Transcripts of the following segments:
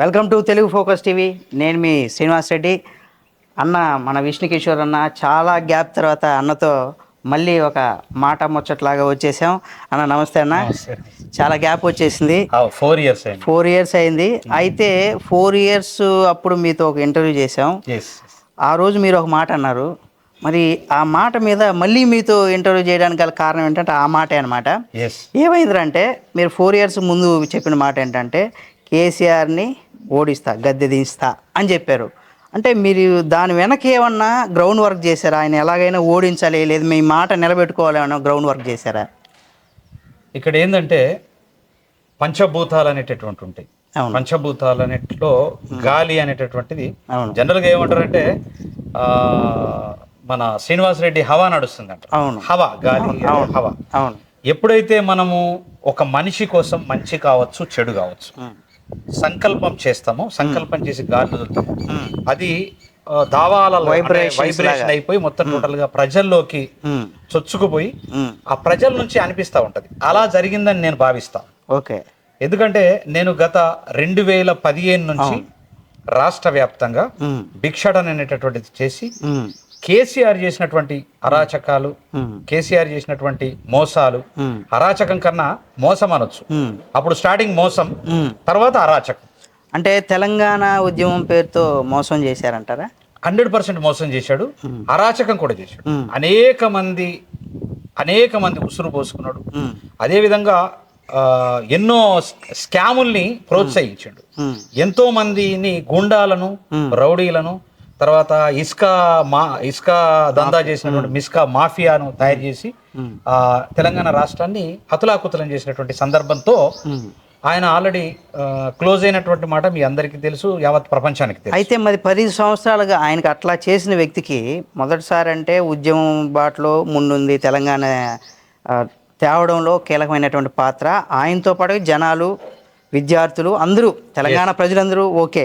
Welcome to Telugu focus TV. నేను మీ శ్రీనివాస్ రెడ్డి. అన్న మన విష్ణుకిషోర్ అన్న చాలా గ్యాప్ తర్వాత అన్నతో మళ్ళీ ఒక మాట ముచ్చట్లాగా వచ్చేసాం. అన్న నమస్తే అన్న. చాలా గ్యాప్ వచ్చేసింది. ఫోర్ ఇయర్స్ ఫోర్ ఇయర్స్ అయింది. అయితే ఫోర్ ఇయర్స్ అప్పుడు మీతో ఒక ఇంటర్వ్యూ చేసాం ఆ రోజు మీరు ఒక మాట అన్నారు. మరి ఆ మాట మీద మళ్ళీ మీతో ఇంటర్వ్యూ చేయడానికి గల కారణం ఏంటంటే ఆ మాటే అనమాట ఎస్ ఏమైందంటే మీరు ఫోర్ ఇయర్స్ ముందు చెప్పిన మాట ఏంటంటే కేసీఆర్ని ఓడిస్తా గద్దె దించుతా అని చెప్పారు. అంటే మీరు దాని వెనక ఏమన్నా గ్రౌండ్ వర్క్ చేశారా? ఆయన ఎలాగైనా ఓడించాలి లేదు మీ మాట నిలబెట్టుకోవాలేమన్నా గ్రౌండ్ వర్క్ చేశారా? ఇక్కడ ఏంటంటే పంచభూతాలు అనేటటువంటి ఉంటాయి. పంచభూతాలు అనేట్లో గాలి అనేటటువంటిది అవును. జనరల్గా ఏమంటారంటే మన శ్రీనివాస్ రెడ్డి హవా నడుస్తుందంట. అవును. హవా గాలి హవా. అవును. ఎప్పుడైతే మనము ఒక మనిషి కోసం మంచి కావచ్చు చెడు కావచ్చు సంకల్పం చేస్తామో. సంకల్పం చేసి గాలి ఉమ్, అది Vibrations వైబ్రేషన్ అయిపోయి మొత్తం టోటల్గా ప్రజల్లోకి చొచ్చుకుపోయి ఆ ప్రజల నుంచి అనిపిస్తూ ఉంటది. అలా జరిగిందని నేను భావిస్తా. ఓకే. ఎందుకంటే నేను గత రెండు వేల పదిహేను నుంచి రాష్ట్ర వ్యాప్తంగా భిక్షాటన అనేటటువంటిది చేసి కేసీఆర్ చేసినటువంటి అరాచకాలు కేసీఆర్ చేసినటువంటి మోసాలు అరాచకం కన్నా మోసం అనొచ్చు. అప్పుడు స్టార్టింగ్ మోసం. తర్వాత అరాచకం. అంటే తెలంగాణ ఉద్యమం పేరుతో మోసం చేశారంటారా? హండ్రెడ్ పర్సెంట్ మోసం చేశాడు. అరాచకం కూడా చేశాడు. అనేక మంది అనేక మంది ఉసురు పోసుకున్నాడు. అదేవిధంగా ఎన్నో స్కాముల్ని ప్రోత్సహించాడు. ఎంతో మందిని గుండాలను రౌడీలను తర్వాత ఇసుక మా ఇసుక దందా చేసినటువంటి మిస్కా మాఫియాను తయారు చేసి ఆ, తెలంగాణ రాష్ట్రాన్ని హతులాకుతలం చేసినటువంటి సందర్భంతో. ఆయన ఆల్రెడీ క్లోజ్ అయినటువంటి మాట మీ అందరికీ తెలుసు యావత్ ప్రపంచానికి తెలుసు. అయితే మరి పది సంవత్సరాలుగా ఆయనకు అట్లా చేసిన వ్యక్తికి మొదటిసారి అంటే ఉద్యమం బాటలో ముందుంది తెలంగాణ తేవడంలో కీలకమైనటువంటి పాత్ర. ఆయనతో పాటు జనాలు విద్యార్థులు అందరూ తెలంగాణ ప్రజలందరూ ఓకే.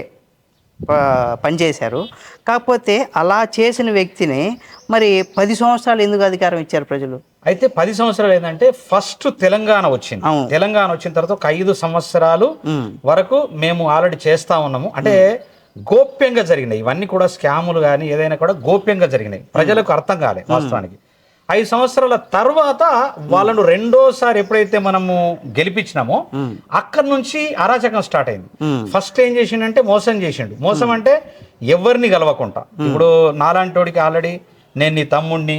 పనిచేశారు. కాకపోతే అలా చేసిన వ్యక్తిని మరి పది సంవత్సరాలు ఎందుకు అధికారం ఇచ్చారు ప్రజలు? అయితే పది సంవత్సరాలు ఏంటంటే ఫస్ట్ తెలంగాణ వచ్చింది. తెలంగాణ వచ్చిన తర్వాత ఒక ఐదు సంవత్సరాలు వరకు మేము ఆల్రెడీ చేస్తా ఉన్నాము. అంటే గోప్యంగా జరిగినాయి. ఇవన్నీ కూడా స్కాములు కానీ ఏదైనా కూడా గోప్యంగా జరిగినాయి. ప్రజలకు అర్థం కాలే వాస్తవానికి. ఐదు సంవత్సరాల తర్వాత వాళ్ళను రెండోసారి ఎప్పుడైతే మనము గెలిపించినామో అక్కడి నుంచి అరాచకం స్టార్ట్ అయింది. ఫస్ట్ ఏం చేసిండంటే మోసం చేసిండు. మోసం అంటే ఎవరిని గెలవకుండా. ఇప్పుడు నాలాంటోడికి ఆల్రెడీ నేను నీ తమ్ముడిని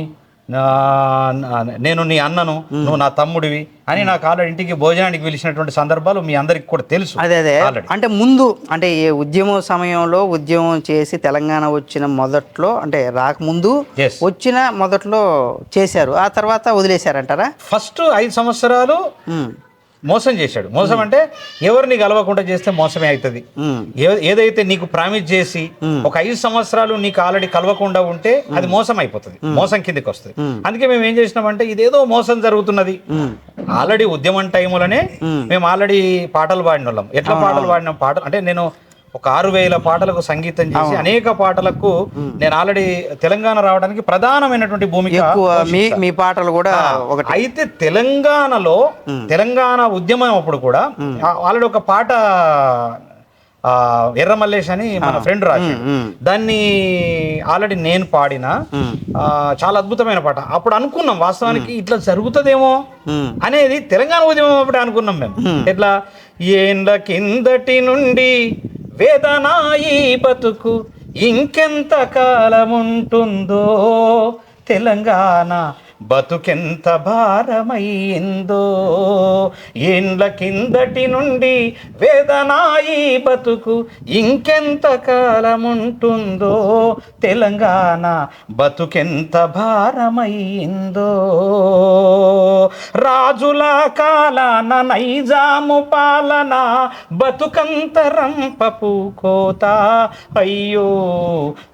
నేను నీ అన్నను నువ్వు నా తమ్ముడివి అని నాకు ఆల్రెడీ ఇంటికి భోజనానికి పిలిచినటువంటి సందర్భాలు మీ అందరికి కూడా తెలుసు. అదే అదే. అంటే ముందు అంటే ఈ ఉద్యమం సమయంలో ఉద్యమం చేసి తెలంగాణ వచ్చిన మొదట్లో అంటే రాకముందు వచ్చిన మొదట్లో చేశారు. ఆ తర్వాత వదిలేశారంటారా? ఫస్ట్ ఐదు సంవత్సరాలు మోసం చేశాడు. మోసం అంటే ఎవరిని గెలవకుండా చేస్తే మోసమే అవుతుంది. ఏదైతే నీకు ప్రామిస్ చేసి. ఒక ఐదు సంవత్సరాలు నీకు ఆల్రెడీ కలవకుండా ఉంటే అది మోసం అయిపోతుంది. మోసం కిందకి వస్తుంది. అందుకే మేము ఏం చేసినామంటే ఇదేదో మోసం జరుగుతున్నది. ఆల్రెడీ ఉద్యమం టైములోనే మ్మ్. మేము ఆల్రెడీ పాటలు పాడిన వాళ్ళం ఎట్లా పాటలు పాడినాం? పాటలు అంటే నేను ఒక ఆరు వేల పాటలకు సంగీతం చేసి అనేక పాటలకు నేను ఆల్రెడీ తెలంగాణ రావడానికి ప్రధానమైనటువంటి భూమిక ఎక్కువ మీ మీ పాటలు కూడా అయితే తెలంగాణలో తెలంగాణ ఉద్యమం అప్పుడు కూడా ఆల్రెడీ ఒక పాట ఆ, ఎర్ర మల్లేష్ అని మన ఫ్రెండ్ రాశాడు ఉమ్, దాన్ని ఆల్రెడీ నేను పాడిన చాలా అద్భుతమైన పాట. అప్పుడు అనుకున్నాం వాస్తవానికి ఇట్లా జరుగుతుందేమో అనేది తెలంగాణ ఉద్యమం అప్పుడే అనుకున్నాం మేము. ఎట్లా? ఏండ్ల కిందటి నుండి వేదనాయి బతుకు ఇంకెంత కాలం ఉంటుందో తెలంగాణ బతుకెంత భారమయ్యిందో ఏండ్ల కిందటి నుండి వేదనాయి బతుకు ఇంకెంత కాలముంటుందో. తెలంగాణ బతుకెంత భారమయ్యిందో రాజుల కాలాన నైజాము పాలన బతుకంతరం కోత. అయ్యో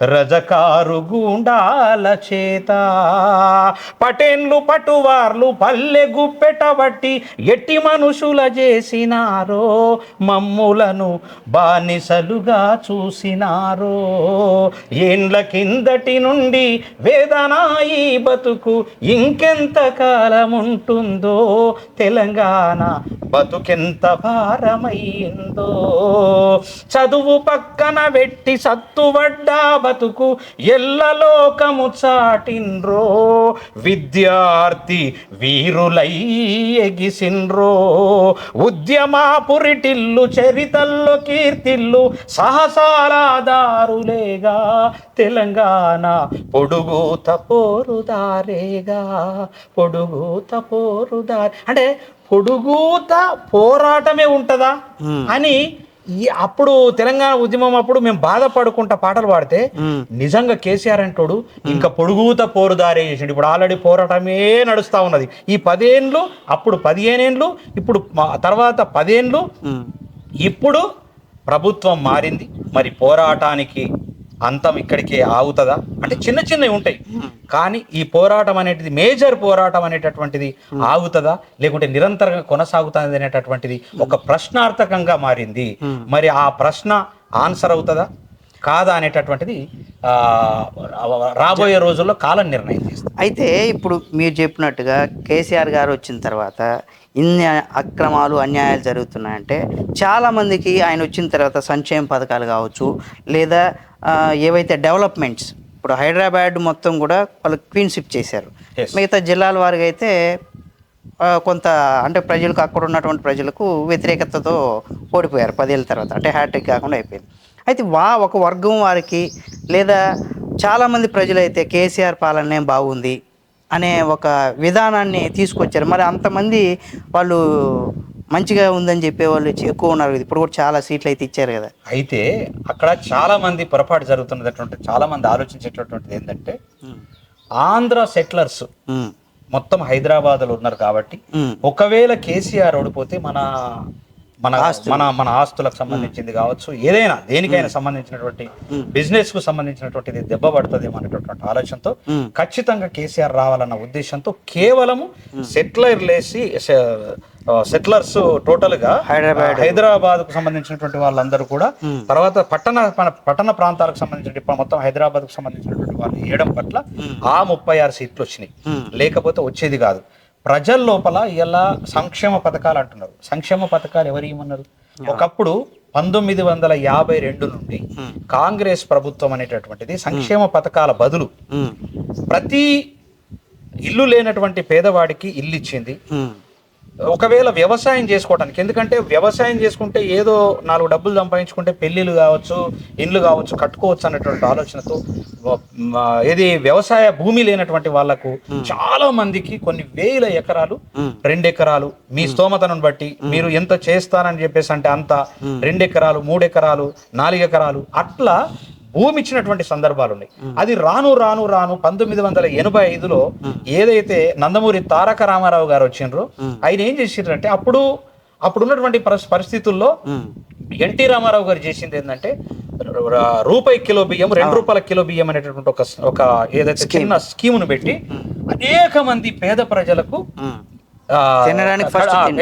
రజకారు గూండాల చేత. పటేన్లు పటువార్లు పల్లె గుప్పెటబట్టి ఎట్టి మనుషుల చేసినారో మమ్ములను బానిసలుగా చూసినారో. ఏండ్ల కిందటి నుండి వేదనాయి బతుకు ఇంకెంత కాలం ఉంటుందో తెలంగాణ బతుకెంత భారమైందో. చదువు పక్కన పెట్టి సత్తువడ్డా బతుకు ఎల్లలోకము విద్య విద్యార్థి వీరులై ఎగిసిన్రో ఉద్యమా పురిటిల్లు చరితల్లో కీర్తిల్లు సహసాలాదారులేగా తెలంగాణ పొడుగుత పోరుదారేగా. పొడుగుత పోరుదారి అంటే పొడుగుత పోరాటమే ఉంటుందా? అని ఈ అప్పుడు తెలంగాణ ఉద్యమం అప్పుడు మేము బాధపడుకుంటా పాటలు పాడితే నిజంగా కేసీఆర్ అంటోడు ఇంకా పొడుగుత పోరుదారే చేసిండు ఇప్పుడు ఆల్రెడీ పోరాటమే నడుస్తా ఉన్నది. ఈ పదేండ్లు అప్పుడు పదిహేనేండ్లు ఇప్పుడు తర్వాత పదేండ్లు ఇప్పుడు ప్రభుత్వం మారింది. మరి పోరాటానికి అంతం ఇక్కడికి ఆగుతుందా? అంటే చిన్న చిన్నవి ఉంటాయి. కానీ ఈ పోరాటం అనేటిది మేజర్ పోరాటం అనేటటువంటిది ఆగుతుందా? లేకుంటే నిరంతరంగా కొనసాగుతుంది అనేటటువంటిది ఒక ప్రశ్నార్థకంగా మారింది. మరి ఆ ప్రశ్న ఆన్సర్ అవుతుందా? కాదా అనేటటువంటిది ఆ, రాబోయే రోజుల్లో కాలం నిర్ణయం చేస్తుంది. అయితే ఇప్పుడు మీరు చెప్పినట్టుగా కేసీఆర్ గారు వచ్చిన తర్వాత ఇన్ని అక్రమాలు అన్యాయాలు జరుగుతున్నాయంటే చాలామందికి ఆయన వచ్చిన తర్వాత సంక్షేమ పథకాలు కావచ్చు లేదా ఏవైతే డెవలప్మెంట్స్ ఇప్పుడు హైదరాబాద్ మొత్తం కూడా వాళ్ళు క్వీన్షిప్ చేశారు. మిగతా జిల్లాల వారికి అయితే కొంత అంటే ప్రజలకు అక్కడ ఉన్నటువంటి ప్రజలకు వ్యతిరేకతతో ఓడిపోయారు పదేళ్ళ తర్వాత అంటే హ్యాట్రిక్ కాకుండా అయిపోయింది. అయితే వా ఒక వర్గం వారికి లేదా చాలామంది ప్రజలైతే కేసీఆర్ పాలనే బాగుంది? అనే ఒక విధానాన్ని తీసుకొచ్చారు. మరి అంతమంది వాళ్ళు మంచిగా ఉందని చెప్పే వాళ్ళు ఎక్కువ ఉన్నారు కదా. ఇప్పుడు కూడా చాలా సీట్లు అయితే ఇచ్చారు కదా. అయితే అక్కడ చాలా మంది పొరపాటు జరుగుతున్నటువంటి చాలా మంది ఆలోచించేటటువంటిది ఏంటంటే ఆంధ్ర సెటిలర్స్ మొత్తం హైదరాబాద్లో ఉన్నారు కాబట్టి ఒకవేళ కేసీఆర్ ఓడిపోతే మన మన మన మన ఆస్తులకు సంబంధించింది కావచ్చు ఏదైనా దేనికైనా సంబంధించినటువంటి బిజినెస్కు సంబంధించినటువంటిది దెబ్బ పడుతుందేమో అనేటటువంటి ఆలోచనతో ఖచ్చితంగా కేసీఆర్ రావాలన్న ఉద్దేశంతో కేవలము సెటిలర్ లేసి సెటిలర్స్ టోటల్గా హైదరాబాద్. హైదరాబాద్. కు సంబంధించినటువంటి వాళ్ళందరూ కూడా తర్వాత పట్టణ మన పట్టణ ప్రాంతాలకు సంబంధించిన మొత్తం హైదరాబాద్కు సంబంధించినటువంటి వాళ్ళు వేయడం పట్ల ఆ ముప్పై ఆరు సీట్లు వచ్చినాయి. లేకపోతే వచ్చేది కాదు. ప్రజల లోపల ఇలా సంక్షేమ పథకాలు అంటున్నారు. సంక్షేమ పథకాలు ఎవరు ఇవ్వమన్నారు ఒకప్పుడు పంతొమ్మిది వందల యాభై రెండు నుండి కాంగ్రెస్ ప్రభుత్వం అనేటటువంటిది సంక్షేమ పథకాల బదులు ప్రతి ఇల్లు లేనటువంటి పేదవాడికి ఇల్లు ఇచ్చింది. ఒకవేళ వ్యవసాయం చేసుకోవడానికి ఎందుకంటే వ్యవసాయం చేసుకుంటే ఏదో నాలుగు డబ్బులు సంపాదించుకుంటే పెళ్ళిళ్ళు కావచ్చు ఇండ్లు కావచ్చు కట్టుకోవచ్చు అన్నటువంటి ఆలోచనతో ఇది వ్యవసాయ భూమి లేనటువంటి వాళ్ళకు చాలా మందికి కొన్ని వేల ఎకరాలు రెండు ఎకరాలు మీ స్తోమతను బట్టి మీరు ఎంత చేస్తానని చెప్పేసి అంటే అంత రెండు ఎకరాలు మూడు ఎకరాలు నాలుగు ఎకరాలు అట్లా భూమి ఇచ్చినటువంటి సందర్భాలు ఉన్నాయి అది రాను రాను రాను పంతొమ్మిది వందల ఎనభై ఐదులో ఏదైతే నందమూరి తారక రామారావు గారు వచ్చిండ్రో ఆయన ఏం చేసిండ్రంటే అప్పుడు అప్పుడు ఉన్నటువంటి పరిస్- పరిస్థితుల్లో ఎన్టీ రామారావు గారు చేసింది ఏంటంటే రూపాయి కిలో బియ్యం రెండు రూపాయల కిలో బియ్యం అనేటటువంటి ఒక ఒక ఏదైతే చిన్న స్కీమును పెట్టి అనేక మంది పేద ప్రజలకు తినడానికి.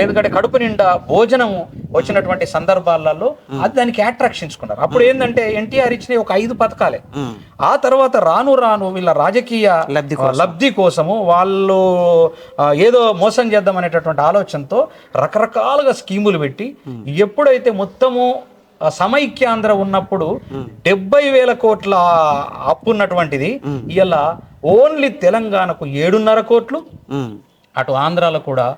ఎందుకంటే కడుపు నిండా భోజనం వచ్చినటువంటి సందర్భాలలో అది దానికి అట్రాక్షించుకున్నారు అప్పుడు ఏంటంటే ఎన్టీఆర్ ఇచ్చిన ఒక ఐదు పథకాలే. ఆ తర్వాత రాను రాను వీళ్ళ రాజకీయ లబ్ధి లబ్ధి కోసము వాళ్ళు ఏదో మోసం చేద్దాం అనేటటువంటి ఆలోచనతో రకరకాలుగా స్కీములు పెట్టి ఎప్పుడైతే మొత్తము సమైక్యాంధ్ర ఉన్నప్పుడు డెబ్బై వేల కోట్ల అప్పు ఉన్నటువంటిది ఇలా ఓన్లీ తెలంగాణకు ఏడున్నర కోట్లు. అటు ఆంధ్రాలో కూడా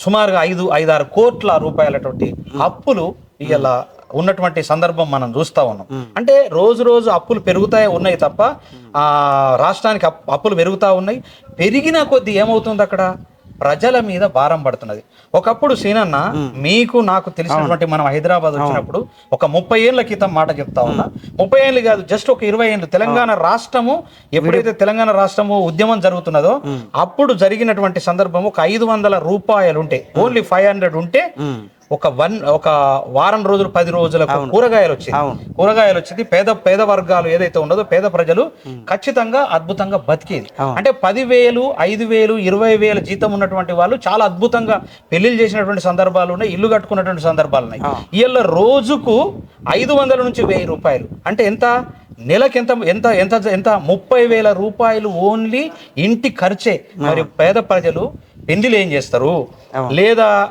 సుమారుగా ఐదు ఐదారు కోట్ల రూపాయలటువంటి అప్పులు ఇలా ఉన్నటువంటి సందర్భం మనం చూస్తా ఉన్నాం. అంటే రోజు రోజు అప్పులు పెరుగుతాయి ఉన్నాయి తప్ప ఆ రాష్ట్రానికి అప్- అప్పులు పెరుగుతా ఉన్నాయి. పెరిగిన కొద్దీ ఏమవుతుంది అక్కడ? ప్రజల మీద భారం పడుతున్నది. ఒకప్పుడు సీనన్న మీకు నాకు తెలిసినటువంటి మనం హైదరాబాద్ వచ్చినప్పుడు ఒక ముప్పై ఏళ్ళ క్రితం మాట చెప్తా ఉన్నా. ముప్పై ఏళ్ళు కాదు జస్ట్ ఒక ఇరవై ఏళ్ళు. తెలంగాణ రాష్ట్రము ఎప్పుడైతే తెలంగాణ రాష్ట్రము ఉద్యమం జరుగుతున్నదో అప్పుడు జరిగినటువంటి సందర్భం ఒక ఐదు వందల రూపాయలు ఉంటే ఓన్లీ ఫైవ్ హండ్రెడ్ ఉంటే ఒక వన్ ఒక వారం రోజులు పది రోజులకు కూరగాయలు వచ్చింది. కూరగాయలు వచ్చింది. పేద పేద వర్గాలు ఏదైతే ఉన్నదో పేద ప్రజలు ఖచ్చితంగా అద్భుతంగా బతికేది. అంటే పదివేలు ఐదు వేలు ఇరవై వేల జీతం ఉన్నటువంటి వాళ్ళు చాలా అద్భుతంగా పెళ్ళిళ్ళు చేసినటువంటి సందర్భాలు ఉన్నాయి ఇల్లు కట్టుకున్నటువంటి సందర్భాలు ఉన్నాయి. వీళ్ళ రోజుకు ఐదు వందల నుంచి వెయ్యి రూపాయలు. అంటే ఎంత? నెలకి ఎంత ఎంత ఎంత ఎంత? ముప్పై వేల రూపాయలు ఓన్లీ ఇంటి ఖర్చే. మరి పేద ప్రజలు పెళ్ళిలు ఏం చేస్తారు? లేదా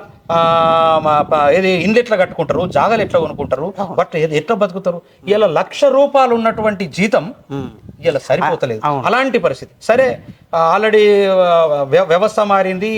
ఏది ఇండ్లు ఎట్లా కట్టుకుంటారు? జాగాలు ఎట్లా కొనుక్కుంటారు? బట్ ఏది ఎట్లా బతుకుతారు? ఇలా లక్ష రూపాయలు ఉన్నటువంటి జీతం. ఇలా సరిపోతలేదు. అలాంటి పరిస్థితి. సరే ఆల్రెడీ వ్యవస్థ మారింది.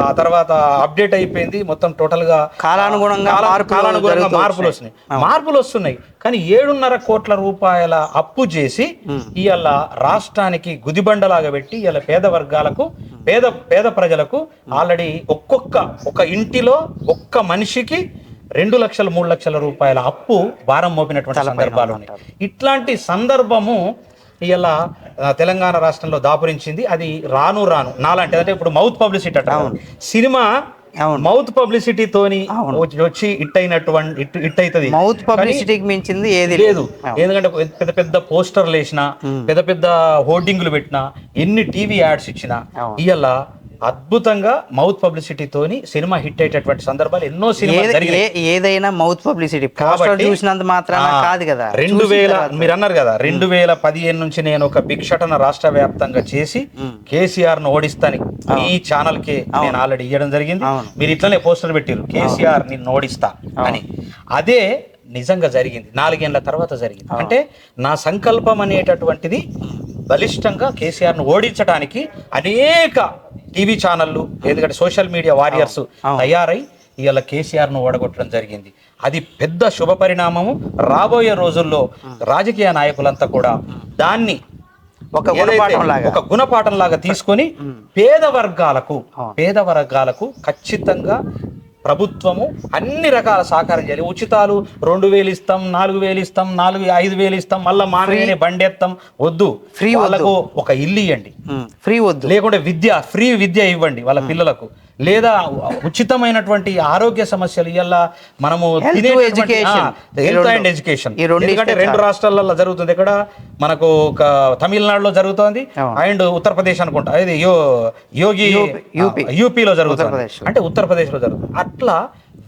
ఆ తర్వాత అప్డేట్ అయిపోయింది. మొత్తం టోటల్గా కాలానుగుణంగా కాలానుగుణంగా మార్పులు వస్తున్నాయి. మార్పులు వస్తున్నాయి. కానీ ఏడున్నర కోట్ల రూపాయల అప్పు చేసి ఇవాళ రాష్ట్రానికి గుదిబండలాగా పెట్టి ఇవాళ పేద వర్గాలకు పేద పేద ప్రజలకు ఆల్రెడీ ఒక్కొక్క ఒక ఇంటిలో ఒక్క మనిషికి రెండు లక్షల మూడు లక్షల రూపాయల అప్పు భారం మోపినటువంటి సందర్భాలు ఉన్నాయి. ఇట్లాంటి సందర్భము ఇలా తెలంగాణ రాష్ట్రంలో దాపురించింది. అది రాను రాను. నాలాంటి అంటే ఇప్పుడు మౌత్ పబ్లిసిటీ అంట. సినిమా. మౌత్ పబ్లిసిటీతోని వచ్చి- వచ్చి ఇట్ అయినటువంటి ఇట్ ఇట్ అవుతుంది మౌత్ పబ్లిసిటీకి మించింది ఏది లేదు. ఎందుకంటే పెద్ద పెద్ద పోస్టర్లు వేసిన పెద్ద పెద్ద హోర్డింగ్లు పెట్టిన ఎన్ని టీవీ యాడ్స్ ఇచ్చిన. ఇవాళ అద్భుతంగా మౌత్ పబ్లిసిటీతోని సినిమా హిట్ అయ్యేటటువంటి సందర్భాలు ఎన్నో ఏ- ఏదైనా మౌత్ పబ్లిసిటీ. కాబట్టి- చూసినంత మాత్రాన ఆ, కాదు కదా. రెండు వేల మీరు అన్నారు కదా రెండు వేల పదిహేను నుంచి నేను ఒక భిక్షటన రాష్ట్ర వ్యాప్తంగా చేసి కేసీఆర్ను ఓడిస్తాను ఈ ఛానల్కి నేను ఆల్రెడీ ఇవ్వడం జరిగింది. మీరు ఇట్లనే పోస్టర్ పెట్టారు కేసీఆర్ నిన్ను ఓడిస్తా అని. అదే నిజంగా జరిగింది. నాలుగేళ్ళ తర్వాత జరిగింది. అంటే నా సంకల్పం అనేటటువంటిది బలిష్టంగా కేసీఆర్ను ఓడించడానికి అనేక టీవీ ఛానళ్ళు ఎందుకంటే సోషల్ మీడియా వారియర్స్ తయారై ఇవాళ కేసీఆర్ను ఓడగొట్టడం జరిగింది. అది పెద్ద శుభ పరిణామము. రాబోయే రోజుల్లో రాజకీయ నాయకులంతా కూడా దాన్ని ఒక ఒక గుణపాఠం లాగా తీసుకొని పేద వర్గాలకు పేద వర్గాలకు ఖచ్చితంగా ప్రభుత్వము అన్ని రకాల సహకారం చేయాలి. ఉచితాలు రెండు వేలు ఇస్తాం నాలుగు వేలు ఇస్తాం నాలుగు ఐదు వేలు ఇస్తాం మళ్ళీ మానగానే బండి ఎత్తాం వద్దు. Free వాళ్ళకు ఒక ఇల్లు ఇవ్వండి ఫ్రీ వద్దు. లేకుంటే విద్య ఫ్రీ విద్య ఇవ్వండి వాళ్ళ పిల్లలకు. లేదా ఉచితమైనటువంటి ఆరోగ్య సమస్యలు ఇవాళ మనము హెల్త్. అండ్ ఎడ్యుకేషన్ ఎందుకంటే రెండు. రాష్ట్రాలలో జరుగుతుంది ఇక్కడ మనకు ఒక తమిళనాడులో జరుగుతోంది. అండ్ ఉత్తరప్రదేశ్ అనుకుంటా ఇది యో యోగి యూపీ. యూపీలో జరుగుతుంది. అంటే ఉత్తరప్రదేశ్లో జరుగుతుంది అట్లా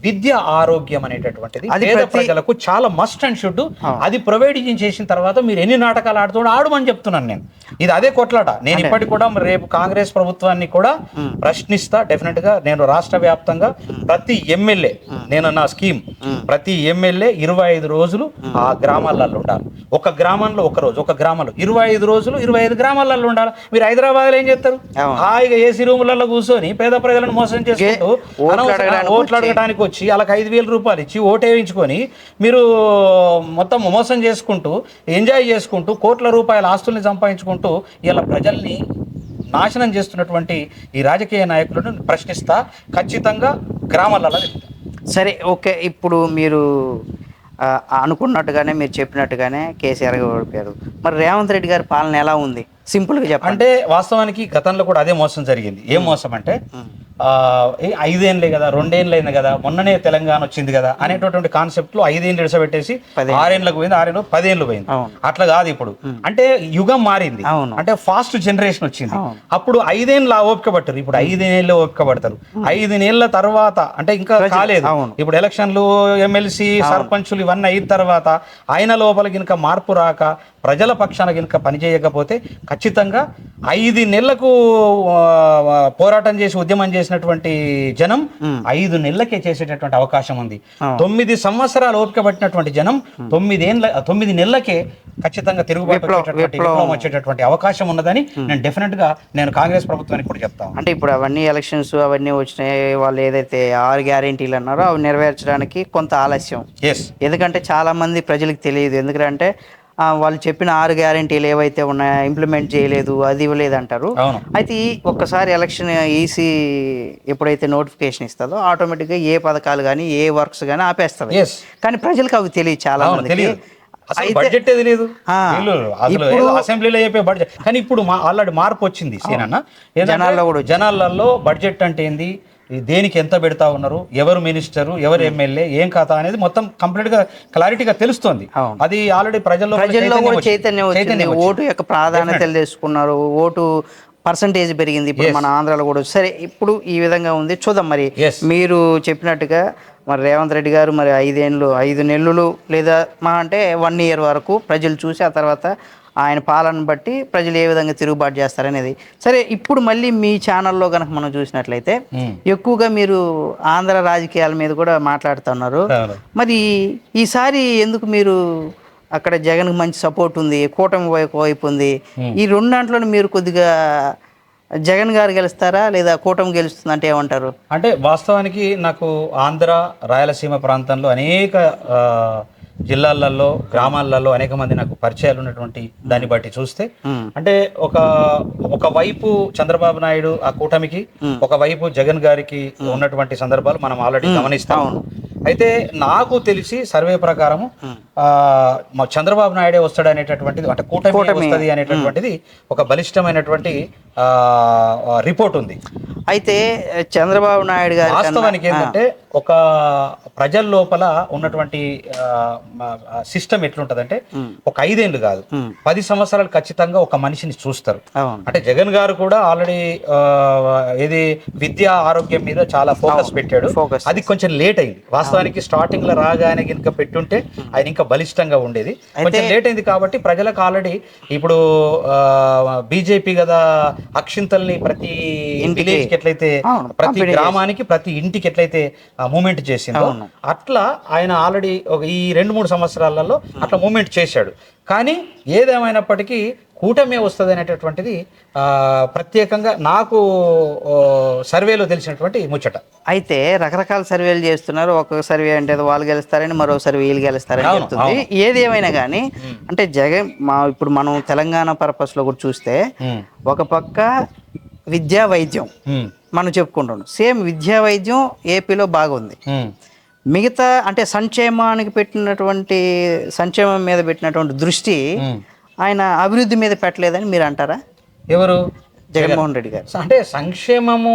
విద్య ఆరోగ్యం అనేటటువంటిది. అది పేద ప్రజలకు చాలా మస్ట్ అండ్ షుడ్ అది ప్రొవైడ్ చేసిన తర్వాత మీరు ఎన్ని నాటకాలు ఆడుతుండో ఆడమని చెప్తున్నాను నేను. ఇది అదే కొట్లాట. నేను ఇప్పటికి కూడా రేపు కాంగ్రెస్ ప్రభుత్వాన్ని కూడా ప్రశ్నిస్తా. డెఫినెట్గా నేను రాష్ట్ర వ్యాప్తంగా ప్రతి ఎమ్మెల్యే నేను నా స్కీమ్ ప్రతి ఎమ్మెల్యే ఇరవై ఐదు రోజులు ఆ గ్రామాలలో ఉండాలి. ఒక గ్రామంలో ఒక రోజు ఒక గ్రామంలో ఇరవై ఐదు రోజులు ఇరవై ఐదు గ్రామాలలో ఉండాలి. మీరు హైదరాబాద్లో ఏం చేస్తారు. హాయిగా ఏసీ రూములలో కూర్చొని పేద ప్రజలను మోసం చేసుకుంటూ ఓట్లు అడగడానికి వచ్చి వాళ్ళకి ఐదు వేల రూపాయలు ఇచ్చి ఓటేయించుకొని వేయించుకొని మీరు మొత్తం మోసం చేసుకుంటూ ఎంజాయ్ చేసుకుంటూ కోట్ల రూపాయల ఆస్తుల్ని సంపాదించుకుంటూ ఇలా ప్రజల్ని నాశనం చేస్తున్నటువంటి ఈ రాజకీయ నాయకులను ప్రశ్నిస్తా ఖచ్చితంగా గ్రామాలలో సరే ఓకే. ఇప్పుడు మీరు అనుకున్నట్టుగానే మీరు చెప్పినట్టుగానే కేసీఆర్ గారు ఓడిపోయారు మరి రేవంత్ రెడ్డి గారి పాలన ఎలా ఉంది? సింపుల్గా చెప్పండి. అంటే వాస్తవానికి గతంలో కూడా అదే మోసం జరిగింది. ఏం మోసం అంటే ఐదేళ్ళే కదా రెండేళ్ళైంది కదా మొన్ననే తెలంగాణ వచ్చింది కదా అనేటటువంటి కాన్సెప్ట్లో ఐదేళ్ళు ఇడసబెట్టేసి. ఆరేళ్ళకు పోయింది ఆరేళ్ళు పదేళ్ళు పోయింది. అట్లా కాదు ఇప్పుడు. అంటే యుగం మారింది. అంటే ఫాస్ట్ జనరేషన్ వచ్చింది. అప్పుడు ఐదేళ్ళు ఓపిక పట్టారు ఇప్పుడు ఐదేళ్ళు ఓపిక పడతారు ఐదేళ్ళ తర్వాత అంటే ఇంకా కాలేదు. ఇప్పుడు ఎలక్షన్లు ఎమ్మెల్సీ సర్పంచులు ఇవన్నీ అయిన తర్వాత ఆయన లోపల గినక మార్పు రాక ప్రజల పక్షాన గినక పనిచేయకపోతే ఖచ్చితంగా ఐదు నెలలకు పోరాటం చేసి ఉద్యమం చేసినటువంటి జనం ఐదు నెలలకే చేసేటటువంటి అవకాశం ఉంది. తొమ్మిది సంవత్సరాలు ఓపిక పట్టినటువంటి జనం తొమ్మిదేళ్ళ తొమ్మిది నెలలకే ఖచ్చితంగా తిరుగుబాటు విప్లవం- వచ్చేటటువంటి అవకాశం ఉన్నదని నేను డెఫినెట్గా నేను కాంగ్రెస్ ప్రభుత్వానికి కూడా చెప్తాను అంటే ఇప్పుడు అవన్నీ ఎలక్షన్స్ అవన్నీ వచ్చినాయి వాళ్ళు ఏదైతే ఆరు గ్యారెంటీలు అన్నారో అవి నెరవేర్చడానికి కొంత ఆలస్యం. ఎస్ ఎందుకంటే చాలా మంది ప్రజలకు తెలియదు. ఎందుకంటే వాళ్ళు చెప్పిన ఆరు గ్యారెంటీలు ఏవైతే ఉన్నాయో ఇంప్లిమెంట్ చేయలేదు అది ఇవ్వలేదు అంటారు అయితే ఈ ఒక్కసారి ఎలక్షన్ ఈసీ ఎప్పుడైతే నోటిఫికేషన్ ఇస్తుందో ఆటోమేటిక్గా ఏ పథకాలు కానీ ఏ వర్క్స్ కానీ ఆపేస్తుంది. ఎస్ కానీ ప్రజలకు అవి తెలియదు చాలా మందికి. బడ్జెట్ తెలియదు. అసలు అసెంబ్లీలో చెప్పే బడ్జెట్ కానీ ఇప్పుడు ఆల్రెడీ మార్పు వచ్చింది సీనన్న. జనాల్లో బడ్జెట్ అంటే ఏంది? దేనికి ఎంత పెడతా ఉన్నారు? ఎవరు మినిస్టరు? ఎవరు ఎమ్మెల్యే? ఏం కథ అనేది మొత్తం కంప్లీట్గా క్లారిటీగా తెలుస్తుంది. అది ఆల్రెడీ ప్రజల్లో ప్రజల్లో కూడా చైతన్యం వచ్చింది. వచ్చింది. ఓటు యొక్క ప్రాధాన్యతలు తెలుసుకున్నారు. ఓటు పర్సంటేజ్ పెరిగింది. ఇప్పుడు మన ఆంధ్రాలో కూడా. సరే ఇప్పుడు ఈ విధంగా ఉంది. చూద్దాం మరి. మీరు చెప్పినట్టుగా మరి రేవంత్ రెడ్డి గారు మరి ఐదేళ్ళు ఐదు నెలలు లేదా మా అంటే వన్ ఇయర్ వరకు ప్రజలు చూసి ఆ తర్వాత ఆయన పాలన బట్టి ప్రజలు ఏ విధంగా తిరుగుబాటు చేస్తారనేది. సరే ఇప్పుడు మళ్ళీ మీ ఛానల్లో కనుక మనం చూసినట్లయితే. ఎక్కువగా మీరు ఆంధ్ర రాజకీయాల మీద కూడా మాట్లాడుతున్నారు. మరి ఈసారి ఎందుకు మీరు అక్కడ జగన్కి మంచి సపోర్ట్ ఉంది కూటమి వైపు వైపు ఉంది? ఈ రెండు దాంట్లో మీరు కొద్దిగా జగన్ గారు గెలుస్తారా లేదా కూటమి గెలుస్తుంది అంటే ఏమంటారు? అంటే వాస్తవానికి నాకు ఆంధ్ర రాయలసీమ ప్రాంతంలో అనేక జిల్లాలలో గ్రామాలలో అనేక మంది నాకు పరిచయాలు ఉన్నటువంటి దాన్ని బట్టి చూస్తే. అంటే ఒక ఒక వైపు చంద్రబాబు నాయుడు ఆ కూటమికి ఒక వైపు జగన్ గారికి ఉన్నటువంటి సందర్భాలు మనం ఆల్రెడీ గమనిస్తాం. అయితే నాకు తెలిసి సర్వే ప్రకారము చంద్రబాబు నాయుడే వస్తాడు అనేటటువంటిది అంటే కూటమి వస్తుంది అనేటటువంటిది ఒక బలిష్టమైనటువంటి ఆ, రిపోర్ట్ ఉంది. అయితే చంద్రబాబు నాయుడు గారు వాస్తవానికి ఏంటంటే ఒక ప్రజల లోపల ఉన్నటువంటి సిస్టమ్ ఎట్లుంటదంటే ఒక ఐదేళ్ళు కాదు. పది సంవత్సరాలు ఖచ్చితంగా ఒక మనిషిని చూస్తారు. అంటే జగన్ గారు కూడా ఆల్రెడీ ఇది విద్య ఆరోగ్యం మీద చాలా ఫోకస్ పెట్టాడు. అది కొంచెం లేట్ అయింది. వాస్తవానికి స్టార్టింగ్లో రాగానే కనుక పెట్టుంటే ఆయన ఇంకా బలిష్టంగా ఉండేది. కొంచెం లేట్ అయింది కాబట్టి ప్రజలకు ఆల్రెడీ ఇప్పుడు బీజేపీ కదా అక్షింతల్ని ప్రతి విలేజ్కి ఎట్లయితే ప్రతి గ్రామానికి ప్రతి ఇంటికి ఎట్లయితే మూమెంట్ చేసిందో అట్లా ఆయన ఆల్రెడీ ఒక ఈ రెండు మూడు సంవత్సరాలలో అట్లా మూమెంట్ చేశాడు. కానీ ఏదేమైనప్పటికీ కూటమి వస్తుంది అనేటటువంటిది ప్రత్యేకంగా నాకు సర్వేలో తెలిసినటువంటి ముచ్చట. అయితే రకరకాల సర్వేలు చేస్తున్నారు. ఒక సర్వే అంటే వాళ్ళు గెలుస్తారని మరో సర్వే వీళ్ళు గెలుస్తారని చెప్తుంది. ఏది ఏమైనా కానీ అంటే జగన్ మా ఇప్పుడు మనం తెలంగాణ పర్పస్లో కూడా చూస్తే ఒక పక్క విద్యా వైద్యం మనం చెప్పుకుంటున్నాం. సేమ్ విద్యా వైద్యం ఏపీలో బాగుంది. మిగతా అంటే సంక్షేమానికి పెట్టినటువంటి సంక్షేమం మీద పెట్టినటువంటి దృష్టి. ఆయన అభివృద్ధి మీద పెట్టలేదని మీరు అంటారా? ఎవరు? జగన్మోహన్ రెడ్డి గారు. అంటే సంక్షేమము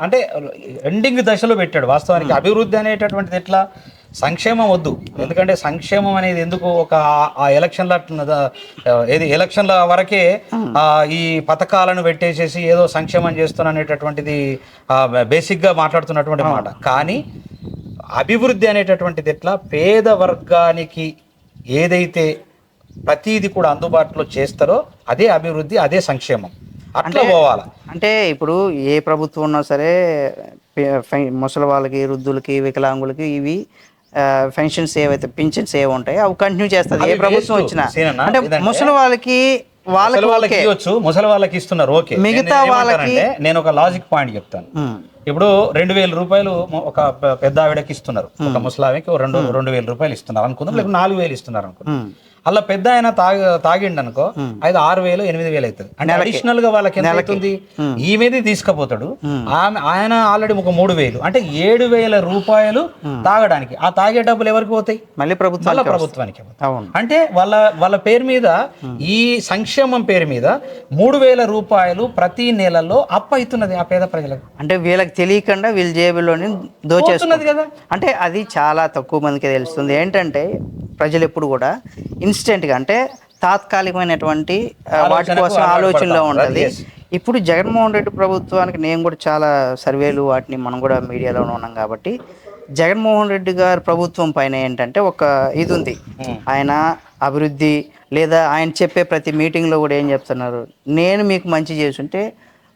అంటే ఎండింగ్ దశలో పెట్టాడు. వాస్తవానికి అభివృద్ధి అనేటటువంటిది ఎట్లా? సంక్షేమం వద్దు. ఎందుకంటే సంక్షేమం అనేది ఎందుకు ఒక ఆ- ఎలక్షన్ల ఏది ఎలక్షన్ల వరకే ఈ పథకాలను పెట్టేసేసి ఏదో సంక్షేమం చేస్తున్నా అనేటటువంటిది బేసిక్గా మాట్లాడుతున్నటువంటి మాట. కానీ అభివృద్ధి అనేటటువంటిది ఎట్లా? పేద వర్గానికి ఏదైతే ప్రతిది కూడా అందుబాటులో చేస్తారో అదే అభివృద్ధి అదే సంక్షేమం. అట్లా పోవాలా? అంటే ఇప్పుడు ఏ ప్రభుత్వం ఉన్నా సరే ముసలి వాళ్ళకి వృద్ధులకి వికలాంగులకి ఇవి పెన్షన్స్ ఏవైతే పింఛన్స్ ఏవి ఉంటాయో అవి కంటిన్యూ చేస్తుంది ఏ ప్రభుత్వం వచ్చినా. అంటే ముసలి వాళ్ళకి వాళ్ళకి వాళ్ళకి ఇవ్వచ్చు ముసలి వాళ్ళకి ఇస్తున్నారు ఓకే. మిగతా వాళ్ళకి- నేను ఒక లాజిక్ పాయింట్ చెప్తాను. ఇప్పుడు రెండు వేల రూపాయలు ఒక పెద్ద ఆవిడకి ఇస్తున్నారు. ఒక ముసలావికి రెండు రెండు వేల రూపాయలు ఇస్తున్నారు అనుకుందాం లేకపోతే నాలుగు వేలు ఇస్తున్నారు అనుకుందాం. అలా పెద్ద ఆయన తాగి తాగిండు అనుకో అది ఆరు వేలు ఎనిమిది వేలు అవుతుంది. అంటే అడిషనల్గా వాళ్ళకి ఎంత అవుతుంది? ఈమెది తీసుకుపోతాడు. ఆమె ఆయన ఆల్రెడీ ఒక మూడు వేలు. అంటే ఏడు వేల రూపాయలు తాగడానికి. ఆ తాగే డబ్బులు ఎవరికి పోతాయి? మళ్ళీ ప్రభుత్వం ప్రభుత్వానికి అంటే వాళ్ళ వాళ్ళ పేరు మీద ఈ సంక్షేమం పేరు మీద మూడు వేల రూపాయలు ప్రతి నెలలో అప్పు అవుతున్నది ఆ పేద ప్రజలకు. అంటే వీళ్ళకి తెలియకుండా వీళ్ళ జేబులోని దోచేస్తున్నారు పోతున్నది కదా. అంటే అది చాలా తక్కువ మందికి తెలుస్తుంది. ఏంటంటే ప్రజలు ఎప్పుడు కూడా ఇన్స్టెంట్గా అంటే తాత్కాలికమైనటువంటి వాటి కోసం ఆలోచనలో. ఉంటుంది. ఇప్పుడు జగన్మోహన్ రెడ్డి ప్రభుత్వానికి నేను కూడా చాలా సర్వేలు వాటిని మనం కూడా మీడియాలో ఉన్నాం కాబట్టి జగన్మోహన్ రెడ్డి గారి ప్రభుత్వం పైన ఏంటంటే ఒక ఇది ఉంది ఆయన అభివృద్ధి లేదా ఆయన చెప్పే ప్రతి మీటింగ్లో కూడా ఏం చెప్తున్నారు నేను మీకు మంచి చేసుంటే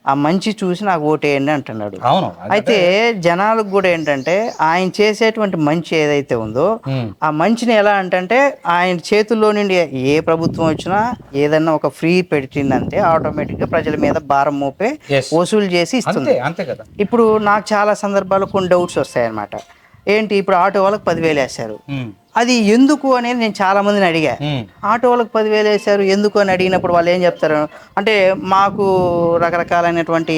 ఆ మంచి చూసి నాకు ఓటేయండి అంటున్నాడు. అవును అయితే జనాలకు కూడా ఏంటంటే ఆయన చేసేటువంటి మంచి ఏదైతే ఉందో. ఆ మంచిని ఎలా అంటే ఆయన చేతుల్లో నుండి ఏ ప్రభుత్వం వచ్చినా ఏదన్నా ఒక ఫ్రీ పెట్టిందంటే ఆటోమేటిక్గా ప్రజల మీద భారం మోపే. వసూలు చేసి ఇస్తుంది. అంతే అంతే కదా. ఇప్పుడు నాకు చాలా సందర్భాల్లో కొన్ని డౌట్స్ వస్తాయన్నమాట. ఏంటి ఇప్పుడు ఆటో వాళ్ళకి పదివేలు వేశారు. అది ఎందుకు అనేది నేను చాలా మందిని అడిగా. ఆటో వాళ్ళకి పదివేలు వేశారు ఎందుకు అని అడిగినప్పుడు వాళ్ళు ఏం చెప్తారు? అంటే మాకు రకరకాలైనటువంటి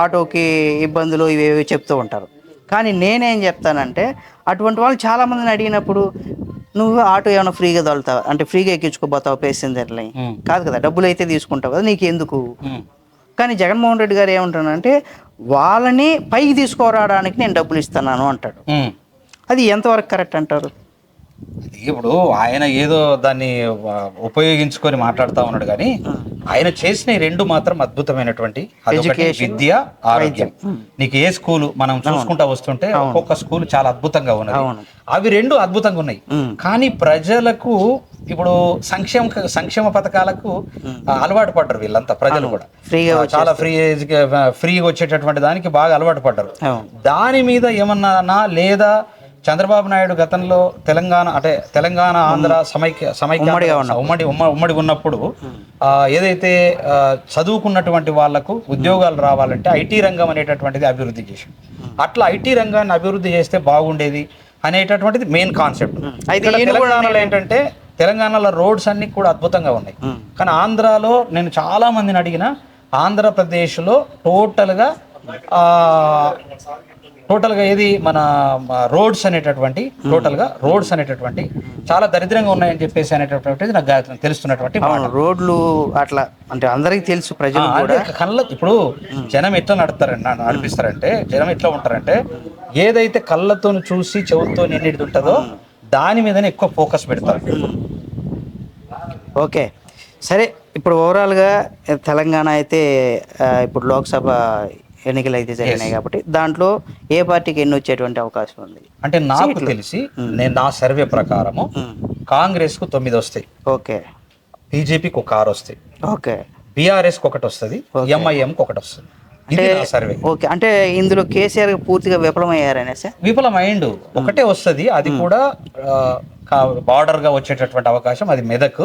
ఆటోకి ఇబ్బందులు ఇవేవి చెప్తూ ఉంటారు. కానీ నేనేం చెప్తానంటే అటువంటి వాళ్ళు చాలా మందిని అడిగినప్పుడు నువ్వు ఆటో ఏమైనా ఫ్రీగా తోలుతావు అంటే ఫ్రీగా ఎక్కించుకోబోతావు ఉమ్, కాదు కదా డబ్బులు అయితే తీసుకుంటావు కదా నీకు ఎందుకు. కానీ జగన్మోహన్ రెడ్డి గారు ఏమంటానంటే వాళ్ళని పైకి తీసుకురావడానికి నేను డబ్బులు ఇస్తున్నాను అంటాడు. అది ఎంతవరకు కరెక్ట్ అంటారు ఇప్పుడు ఆయన ఏదో దాన్ని ఉపయోగించుకొని మాట్లాడుతా ఉన్నాడు కానీ ఆయన చేసిన రెండు మాత్రం అద్భుతమైనటువంటి విద్య ఆరోగ్యం. నీకు ఏ స్కూల్ మనం చూసుకుంటా వస్తుంటే ఒక్కొక్క స్కూల్ చాలా అద్భుతంగా ఉన్నది. అవి రెండు అద్భుతంగా ఉన్నాయి. కానీ ప్రజలకు ఇప్పుడు సంక్షేమ సంక్షేమ పథకాలకు అలవాటు పడ్డారు వీళ్ళంతా ప్రజలు కూడా. చాలా ఫ్రీ ఫ్రీగా వచ్చేటటువంటి దానికి బాగా అలవాటు పడ్డారు. దాని మీద ఏమన్నా లేదా చంద్రబాబు నాయుడు గతంలో తెలంగాణ అంటే తెలంగాణ ఆంధ్ర సమైక్య సమైక్య ఉమ్మడిగా ఉమ్మడి ఉమ్మ- ఉమ్మడి ఉన్నప్పుడు ఏదైతే చదువుకున్నటువంటి వాళ్ళకు ఉద్యోగాలు రావాలంటే ఐటీ రంగం అనేటటువంటిది అభివృద్ధి చేసి అట్లా ఐటీ రంగాన్ని అభివృద్ధి చేస్తే బాగుండేది అనేటటువంటిది మెయిన్ కాన్సెప్ట్. అయితే తెలంగాణలో ఏంటంటే తెలంగాణలో రోడ్స్ అన్ని కూడా అద్భుతంగా ఉన్నాయి. కానీ ఆంధ్రాలో నేను చాలా మందిని అడిగిన ఆంధ్రప్రదేశ్లో టోటల్గా టోటల్గా ఏది మన రోడ్స్ అనేటటువంటి టోటల్గా రోడ్స్ అనేటటువంటి చాలా దరిద్రంగా ఉన్నాయని చెప్పేసి అనేటటువంటిది నాకు తెలుస్తున్నటువంటి రోడ్లు అట్లా అంటే అందరికీ తెలుసు ప్రజలు కళ్ళ ఇప్పుడు జనం ఎట్లా నడుపుతారండి నన్ను నడిపిస్తారంటే జనం ఎట్లా ఉంటారంటే ఏదైతే కళ్ళతో చూసి చెవుతో నిన్నిది ఉంటుందో దాని మీదనే ఎక్కువ ఫోకస్ పెడతారు. ఓకే. సరే ఇప్పుడు ఓవరాల్గా తెలంగాణ అయితే ఇప్పుడు లోక్సభ ఎన్నికలు అయితే జరిగినాయి కాబట్టి దాంట్లో ఏ పార్టీకి ఎన్ని వచ్చేటువంటి అవకాశం ఉంది? అంటే నాకు తెలిసి నేను నా సర్వే ప్రకారము. కాంగ్రెస్కు తొమ్మిది వస్తాయి. ఓకే. బీజేపీకి ఒక ఆరు వస్తాయి. ఓకే. బీఆర్ఎస్ ఒకటి వస్తుంది ఎంఐఎం కి ఒకటి వస్తుంది. సర్వే. ఓకే. అంటే ఇందులో కేసీఆర్ పూర్తిగా విఫలమయ్యారనేసి విఫలమైండు ఒకటే వస్తుంది అది కూడా బార్డర్గా వచ్చేటటువంటి అవకాశం అది మెదక్.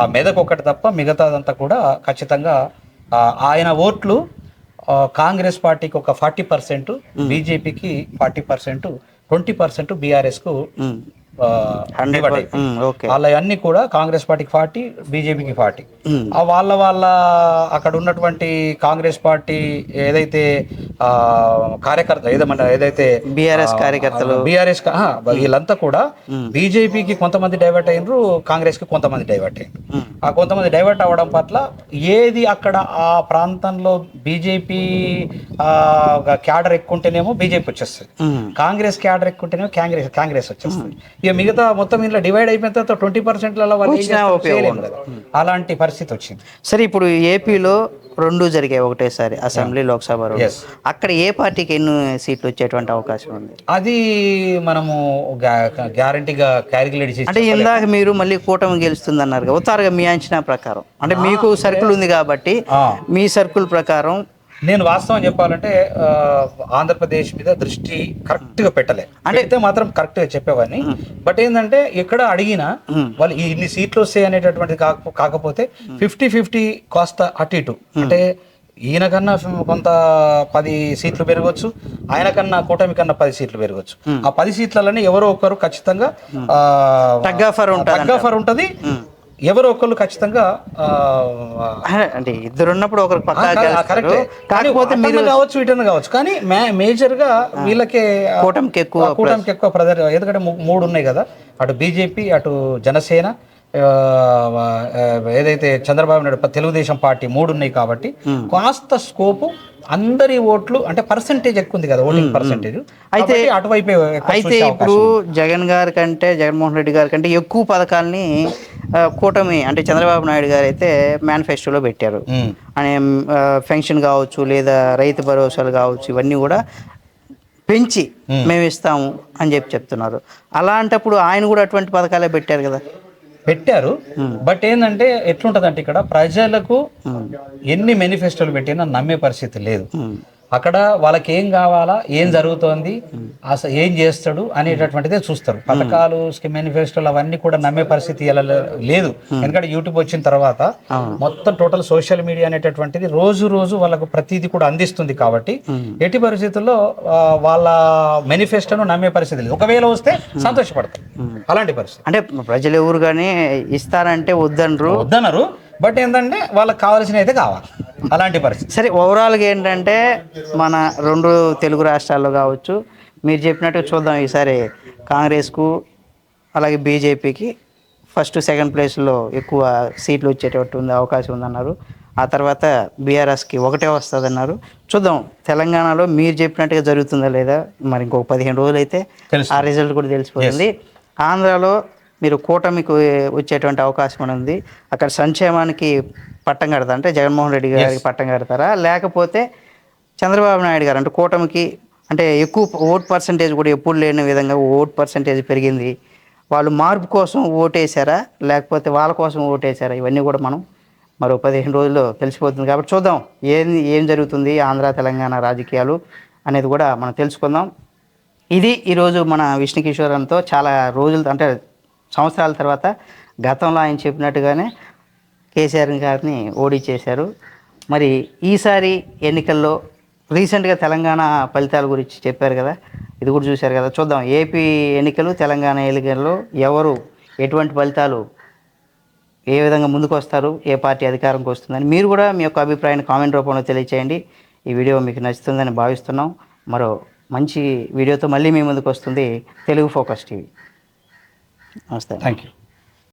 ఆ మెదక్ ఒకటి తప్ప మిగతాదంతా కూడా ఖచ్చితంగా ఆయన ఓట్లు కాంగ్రెస్ పార్టీకి ఒక ఫార్టీ పర్సెంట్ బీజేపీకి forty percent twenty percent BRS కు ఉమ్. ఆ, హండ్రెడ్ divide అయ్యాయి. ఉమ్, ఓకే వాళ్ళ అన్ని కూడా కాంగ్రెస్ పార్టీకి ఫార్టీ బీజేపీకి ఉమ్. ఆ వాళ్ళ వాళ్ళ అక్కడ ఉన్నటువంటి కాంగ్రెస్ పార్టీ ఏదైతే ఆ, కార్యకర్త ఏదమన్నా ఏదైతే బీఆర్ఎస్ కార్యకర్తలు బీఆర్ఎస్ వీళ్ళంతా కూడా బీజేపీకి కొంతమంది డైవర్ట్ అయినరు కాంగ్రెస్కి కొంతమంది డైవర్ట్ అయినరు. ఆ కొంతమంది డైవర్ట్ అవ్వడం పట్ల ఏది అక్కడ ఆ ప్రాంతంలో బీజేపీ క్యాడర్ ఎక్కువ ఉంటేనేమో బీజేపీ వచ్చేస్తుంది. కాంగ్రెస్ క్యాడర్ ఎక్కువ ఉంటేనేమో కాంగ్రెస్ కాంగ్రెస్ వచ్చేస్తుంది మిగతా మొత్తం ఇంట్లో డివైడ్ అయిపోయిన తర్వాత ట్వంటీ పర్సెంట్లలో. అలాంటి పరిస్థితి వచ్చింది. సరే ఇప్పుడు ఏపీలో రెండు జరిగాయి ఒకటేసారి అసెంబ్లీ లోక్సభ. అక్కడ ఏ పార్టీకి ఎన్ని సీట్లు వచ్చేటువంటి అవకాశం ఉంది? అది మనము గ్యారంటీగా క్యాలిక్యులేట్ చేసి అంటే ఇందాక మీరు మళ్ళీ కూటమి గెలుస్తుంది అన్నారు కదా ఉత్తారుగా మీ అంచనా ప్రకారం. అంటే మీకు సర్కిల్ ఉంది కాబట్టి. మీ సర్కిల్ ప్రకారం నేను వాస్తవం చెప్పాలంటే ఆంధ్రప్రదేశ్ మీద దృష్టి కరెక్ట్గా పెట్టలే. అంటే అయితే మాత్రం కరెక్ట్గా చెప్పేవాడిని బట్ ఏంటంటే ఎక్కడ అడిగినా వాళ్ళు ఇన్ని సీట్లు వస్తాయి అనేటటువంటిది కాక- కాకపోతే ఫిఫ్టీ ఫిఫ్టీ కాస్త అటు ఇటు. అంటే ఈయన కన్నా కొంత పది సీట్లు పెరగవచ్చు ఆయన కన్నా కూటమి కన్నా పది సీట్లు పెరగవచ్చు ఆ పది సీట్లలోనే ఎవరో ఒకరు ఖచ్చితంగా ఉంటది. ఎవరో ఒకళ్ళు ఖచ్చితంగా ఆ, అంటే ఇద్దరు ఉన్నప్పుడు ఒకరు. కరెక్టే. కాకపోతే మీరు కావచ్చు ఇటన్న కావచ్చు కానీ మే- మేజర్గా వీళ్ళకే కూటమికి ఎక్కువ కూటమికి ఎక్కువ ప్రజలు ఎందుకంటే మూడు ఉన్నాయి కదా అటు బీజేపీ అటు జనసేన ఏదైతే చంద్రబాబు నాయుడు తెలుగుదేశం పార్టీ మూడు ఉన్నాయి కాబట్టి కాస్త స్కోపు అందరి ఓట్లు అంటే పర్సంటేజ్ ఎక్కువ ఉంది కదా ఓటింగ్ పర్సంటేజ్ అయితే అటువైపే అయితే ఇప్పుడు జగన్ గారి కంటే జగన్మోహన్ రెడ్డి గారి కంటే ఎక్కువ పథకాలని కూటమి అంటే చంద్రబాబు నాయుడు గారు అయితే మేనిఫెస్టోలో పెట్టారు. అనే పెన్షన్ కావచ్చు లేదా రైతు భరోసాలు కావచ్చు ఇవన్నీ కూడా పెంచి మేము. ఇస్తాము అని చెప్పి చెప్తున్నారు. అలాంటప్పుడు ఆయన కూడా అటువంటి పథకాలే పెట్టారు కదా. పెట్టారు. బట్ ఏంటంటే ఎట్లుంటదంటే ఇక్కడ ప్రజలకు ఎన్ని మేనిఫెస్టోలు పెట్టినా నమ్మే పరిస్థితి లేదు. అక్కడ వాళ్ళకి ఏం కావాలా ఏం జరుగుతోంది అసలు ఏం చేస్తాడు అనేటటువంటిదే చూస్తారు. పథకాలు స్కీమ్ మేనిఫెస్టోలు అవన్నీ కూడా నమ్మే పరిస్థితి లేదు. ఎందుకంటే యూట్యూబ్ వచ్చిన తర్వాత మొత్తం టోటల్ సోషల్ మీడియా అనేటటువంటిది రోజు రోజు వాళ్ళకు ప్రతిదీ కూడా అందిస్తుంది కాబట్టి ఎట్టి పరిస్థితుల్లో వాళ్ళ మేనిఫెస్టోను నమ్మే పరిస్థితి లేదు. ఒకవేళ వస్తే సంతోషపడతారు. అలాంటి పరిస్థితి. అంటే ప్రజలు ఎవరు కానీ ఇస్తారంటే వద్దనరు. వద్దనరు. బట్ ఏంటంటే వాళ్ళకి కావాల్సిన అయితే కావాలి. అలాంటి పరిస్థితి. సరే ఓవరాల్గా ఏంటంటే మన రెండు తెలుగు రాష్ట్రాల్లో కావచ్చు మీరు చెప్పినట్టు చూద్దాం ఈసారి కాంగ్రెస్కు అలాగే బీజేపీకి ఫస్ట్ సెకండ్ ప్లేస్లో ఎక్కువ సీట్లు వచ్చేటట్టు ఉంది అవకాశం ఉందన్నారు. ఆ తర్వాత బీఆర్ఎస్కి ఒకటే వస్తుంది అన్నారు చూద్దాం తెలంగాణలో మీరు చెప్పినట్టుగా జరుగుతుందా లేదా? మరి ఇంకొక పదిహేను రోజులు అయితే. ఆ రిజల్ట్ కూడా తెలిసిపోతుంది. ఆంధ్రాలో మీరు కూటమికి వచ్చేటువంటి అవకాశం ఉంది. అక్కడ సంక్షేమానికి పట్టం కడతారా? అంటే జగన్మోహన్ రెడ్డి గారికి పట్టం కడతారా? లేకపోతే చంద్రబాబు నాయుడు గారు అంటే కూటమికి అంటే ఎక్కువ ఓట్ పర్సంటేజ్ కూడా ఎప్పుడు లేని విధంగా ఓట్ పర్సంటేజ్ పెరిగింది. వాళ్ళు మార్పు కోసం ఓటేశారా? లేకపోతే వాళ్ళ కోసం ఓటేశారా? ఇవన్నీ కూడా మనం మరో పదిహేను రోజుల్లో తెలిసిపోతుంది. కాబట్టి చూద్దాం ఏం ఏం జరుగుతుంది ఆంధ్ర తెలంగాణ రాజకీయాలు అనేది కూడా మనం తెలుసుకుందాం. ఇది ఈరోజు మన విష్ణు కిషోరంతో చాలా రోజులు అంటే సంవత్సరాల తర్వాత గతంలో ఆయన చెప్పినట్టుగానే కేసీఆర్ గారిని ఓడించేశారు మరి ఈసారి ఎన్నికల్లో రీసెంట్గా తెలంగాణ ఫలితాల గురించి చెప్పారు కదా ఇది కూడా చూశారు కదా. చూద్దాం ఏపీ ఎన్నికలు తెలంగాణ ఎన్నికల్లో ఎవరు ఎటువంటి ఫలితాలు ఏ విధంగా ముందుకు వస్తారు ఏ పార్టీ అధికారంకి వస్తుందని మీరు కూడా మీ యొక్క అభిప్రాయాన్ని కామెంట్ రూపంలో తెలియచేయండి. ఈ వీడియో మీకు నచ్చుతుందని భావిస్తున్నాం. మరో మంచి వీడియోతో మళ్ళీ మీ ముందుకు వస్తుంది తెలుగు ఫోకస్ టీవీ. నమస్తే థ్యాంక్ యూ